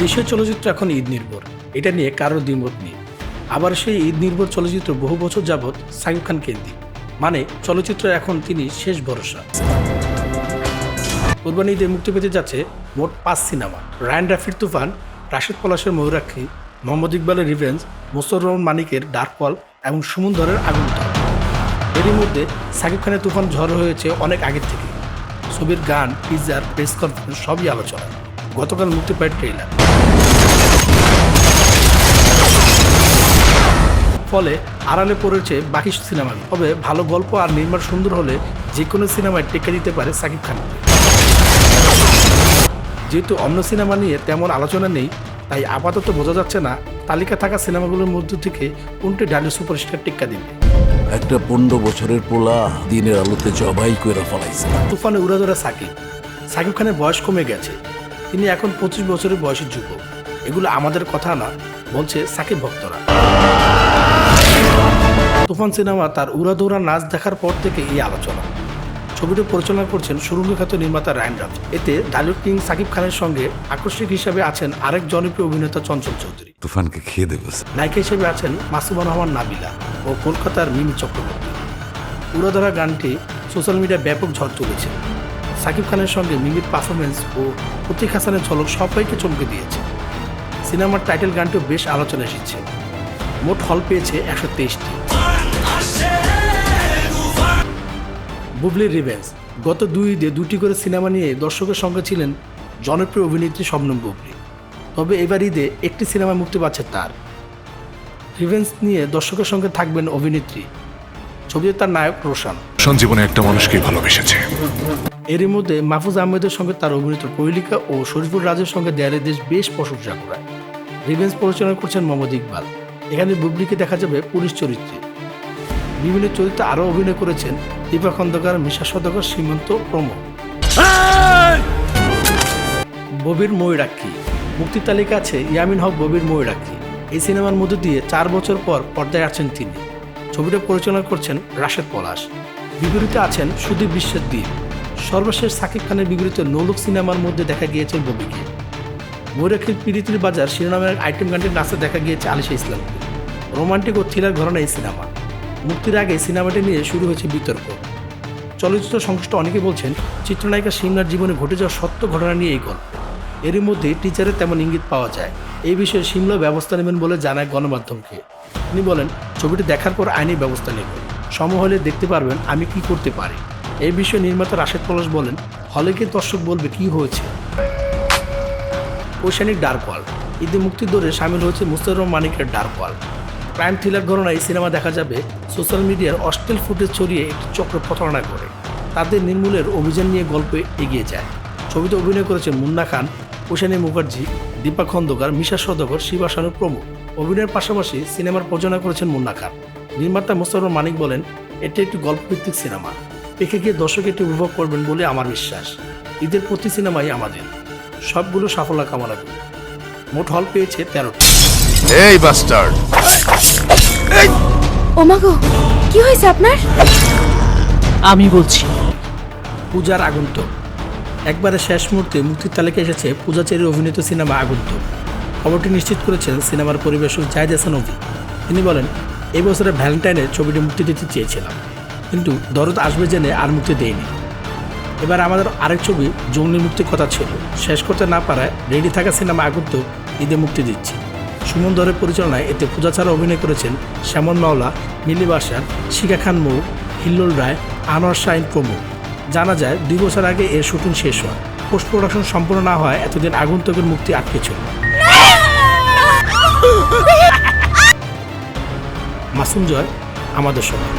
দেশীয় চলচ্চিত্র এখন ঈদ নির্ভর। এটা নিয়ে কারোর দ্বিমত নেই। আবার সেই ঈদ নির্ভর চলচ্চিত্র বহু বছর যাবৎ সাকিব খান কেন্দ্রিক মানে চলচ্চিত্র এখন তিনি শেষ ভরসা। কোরবানি ঈদে মুক্তি পেতে যাচ্ছে মোট পাঁচ সিনেমা। রায়ন রাফির তুফান, রাশেদ পলাশের ময়ূরাক্ষী, মোহাম্মদ ইকবালের রিভেঞ্জ মোস্তর রহমান মানিকের ডার্ক ফল এবং সুমন ধরের আগুন এরই মধ্যে সাকিব খানের তুফান ঝড় হয়েছে অনেক আগের থেকে ছবির গান টিজার প্রেস কনফারেন্স সবই আলোচনা গতকাল মুক্তি পায় ট্রেলার ফলে আড়ালে পড়েছে বাকি সিনেমা। তবে ভালো গল্প আর নির্মাণ সুন্দর হলে যে কোনো সিনেমায় টেকে দিতে পারে সাকিব খান। যেহেতু অন্য সিনেমা নিয়ে তেমন আলোচনা নেই তাই আপাতত বোঝা যাচ্ছে না তালিকা থাকা সিনেমাগুলোর মধ্য থেকে কোনটি ডালি সুপারস্টার টিক্কা দিবে। একটা পনেরো বছরের পোলা দিনের আলোতে জবাই করে ফলাইছে। তুফানে উড়াধরা সাকিব। সাকিব খানের বয়স কমে গেছে। তিনি এখন পঁচিশ বছরের বয়সের যুবক। এগুলো আমাদের কথা না বলছে সাকিব ভক্তরা। তুফান সিনেমা তার উড়াধরা নাচ দেখার পর থেকে এই আলোচনা। ছবিটি পরিচালনা করছেন সুরঙ্গ খ্যাত নির্মাতা রায়ন রাফ এতে ডালিউড কিং সাকিব খানের সঙ্গে আকস্মিক হিসাবে আছেন আরেক জনপ্রিয় অভিনেতা চঞ্চল চৌধুরী। তুফানকে খেয়ে দেবো নায়িকা হিসেবে আছেন মাসুমা রহমান নাবিলা ও কলকাতার মিমি চক্রবর্তী। উড়াধরা গানটি সোশ্যাল মিডিয়ায় ব্যাপক ঝড় তুলেছে। সাকিব খানের সঙ্গে মিমির পারফরমেন্স ও প্রতীক হাসানের ঝলক সবাইকে চমকে দিয়েছে। সিনেমার টাইটেল গানটিও বেশ আলোচনা এসেছে। মোট হল পেয়েছে একশো তেইশটি। বুবলির রিভেন্স গত দুই ঈদে দুটি করে সিনেমা নিয়ে দর্শকের সঙ্গে ছিলেন জনপ্রিয় অভিনেত্রী শবনম বুবলি। তবে এবার ঈদে একটি সিনেমা মুক্তি পাচ্ছে তার। রিভেন্স নিয়ে দর্শকের সঙ্গে থাকবেন অভিনেত্রী। ছবিতে তার নায়ক রোশান। সঞ্জীবনে একটা মানুষকে ভালোবেসেছে। এরই মধ্যে মাহফুজ আহমেদের সঙ্গে তার অভিনীত কৈলিকা ও শরীফুল রাজের সঙ্গে দেয়ালে দেশ বেশ প্রশংসা করায়। রিভেন্স পরিচালনা করছেন মোহাম্মদ ইকবাল। এখানে বুবলিকে দেখা যাবে পুলিশ চরিত্রে। বিভিন্ন চরিত্রে আরও অভিনয় করেছেন দীপা খন্দকার মিশা সদকার সীমন্ত প্রমুখ। ববির ময়ূরাক্ষী। মুক্তির তালিকা আছে ইয়ামিন হক ববির ময়ূরাক্ষী। এই সিনেমার মধ্য দিয়ে চার বছর পর পর্দায় আছেন তিনি। ছবিটা পরিচালনা করছেন রাশেদ পলাশ। বিপরীতে আছেন সুদীপ বিশ্বের দ্বীপ সর্বশেষ সাকিব খানের বিপরীতে নৌলুক সিনেমার মধ্যে দেখা গিয়েছে ববিকে ময়ূরাক্ষীর পিরিতির বাজার শিরোনামের আইটেম গানটির নাচে দেখা গিয়েছে আলিশা ইসলামকে। রোমান্টিক ও থ্রিলার ঘরনা এই সিনেমা। মুক্তির আগে সিনেমাটি নিয়ে শুরু হয়েছে বিতর্ক। চলচ্চিত্র সংশ্লিষ্ট অনেকে বলছেন, চিত্রনায়িকা সিমলার জীবনে ঘটে যাওয়া সত্য ঘটনা নিয়ে এই গল্প। এরই মধ্যে টিচারের তেমন ইঙ্গিত পাওয়া যায়। এই বিষয়ে সিমলা ব্যবস্থা নেবেন বলে জানায় গণমাধ্যমকে। তিনি বলেন, ছবিটি দেখার পর আইনি ব্যবস্থা নেব। সময় হলে দেখতে পারবেন আমি কি করতে পারি। এই বিষয়ে নির্মাতা রাশেদ পলাশ বলেন, হলে গিয়ে দর্শক বলবে কি হয়েছে। ওশানিক ডার্ক ওয়ার্ল্ড ঈদে মুক্তি দৌড়ে সামিল হয়েছে মুস্তার মানিকের ডার্ক ওয়ার্ল্ড ক্রাইম থ্রিলার ঘটনায় এই সিনেমা দেখা যাবে সোশ্যাল মিডিয়ার অশ্লীল ফুটেজ ছড়িয়ে একটি চক্র প্রতারণা করে। তাদের নির্মূলের অভিযান নিয়ে গল্পে এগিয়ে যায়। ছবিতে অভিনয় করেছেন মুন্না খান ওশানী মুখার্জি, দীপা খন্দকার, মিশা সদকর শিবাসানু প্রমুখ। অভিনয়ের পাশাপাশি সিনেমার প্রযোজনা করেছেন মুন্না খান। নির্মাতা মোস্তাফর মানিক বলেন, এটি একটি গল্পভিত্তিক সিনেমা। দেখে গিয়ে দর্শক এটি উপভোগ করবেন বলে আমার বিশ্বাস। ঈদের প্রতি সিনেমাই আমাদের। সবগুলো সাফল্য কামনা করি। মোট হল পেয়েছে তেরোটি। এই বাস্টার্ড ওমাগো কি হয়েছে আপনার? আমি বলছি পূজার আগন্তুক। একবারে শেষ মুহূর্তে মুক্তির তালিকা এসেছে পূজাচেরির অভিনীত সিনেমা আগন্তুক। খবরটি নিশ্চিত করেছেন সিনেমার পরিবেশক জাহিদ হাসান অভি। তিনি বলেন এই বছরের ভ্যালেন্টাইনে ছবিটি মুক্তি দিতে চেয়েছিলাম। কিন্তু দরদ আসবে জেনে আর মুক্তি দেয়নি। এবার আমাদের আরেক ছবি জঙ্গলি মুক্তির কথা ছিল। শেষ করতে না পারায় রেডি থাকা সিনেমা আগন্তুক ঈদে মুক্তি দিচ্ছি। সুমন দরের পরিচালনায় এতে পূজা ছাড়া অভিনয় করেছেন শ্যামন মাওলা, মিলি বাসার শিখা খান মৌ, হিল্লোল রায়, আনোয়ার শাহিন প্রমুখ। জানা যায়, দুই বছর আগে এর শুটিং শেষ হয়। পোস্ট প্রোডাকশন সম্পূর্ণ না হয় এতদিন আগন্তুকের মুক্তি আটকে ছিল। মাসুম জয়, আমাদের সঙ্গে